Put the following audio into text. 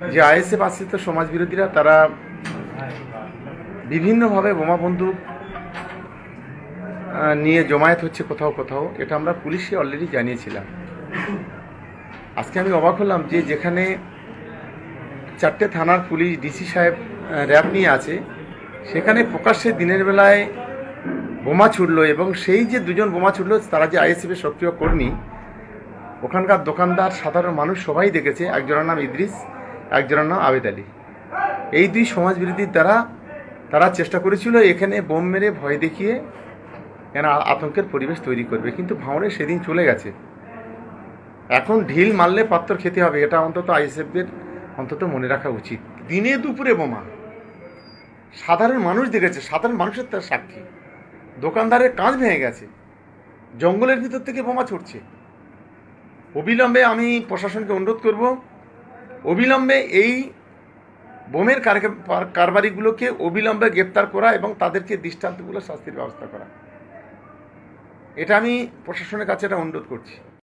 যে আইএসএফ আশ্রিত সমাজ বিরোধীরা তারা বিভিন্নভাবে বোমা বন্দুক নিয়ে জমায়েত হচ্ছে কোথাও কোথাও, এটা আমরা পুলিশে অলরেডি জানিয়েছিলাম। আজকে আমি অবাক হলাম যে যেখানে চারটে থানার পুলিশ, ডিসি সাহেব র্যাব নিয়ে আছে, সেখানে প্রকাশ্যে দিনের বেলায় বোমা ছুটলো এবং সেই যে দুজন বোমা ছুটলো তারা যে আইএসএফের সক্রিয় কর্মী, ওখানকার দোকানদার, সাধারণ মানুষ সবাই দেখেছে। একজনের নাম ইদ্রিস একজনের নাম আবেদ আলী। এই দুই সমাজ বিরোধীর দ্বারা তারা চেষ্টা করেছিল এখানে বোম মেরে ভয় দেখিয়ে কেন আতঙ্কের পরিবেশ তৈরি করবে, কিন্তু ভাঁড়ে সেদিন চলে গেছে। এখন ঢিল মারলে পাত্তর খেতে হবে, এটা অন্তত আইএসএফদের অন্তত মনে রাখা উচিত। দিনে দুপুরে বোমা। সাধারণ মানুষ দেখেছে, সাধারণ মানুষের তার সাক্ষী। দোকানদারের কাঁচ ভেঙে গেছে। জঙ্গলের ভিতর থেকে বোমা ছুটছে। অবিলম্বে আমি প্রশাসনকে অনুরোধ করব অবিলম্বে এই বোমের কার- কারবারিগুলোকে অবিলম্বে গ্রেপ্তার করা এবং তাদেরকে দৃষ্টান্তগুলো শাস্তির ব্যবস্থা করা। এটা আমি প্রশাসনের কাছে এটা অনুরোধ করছি।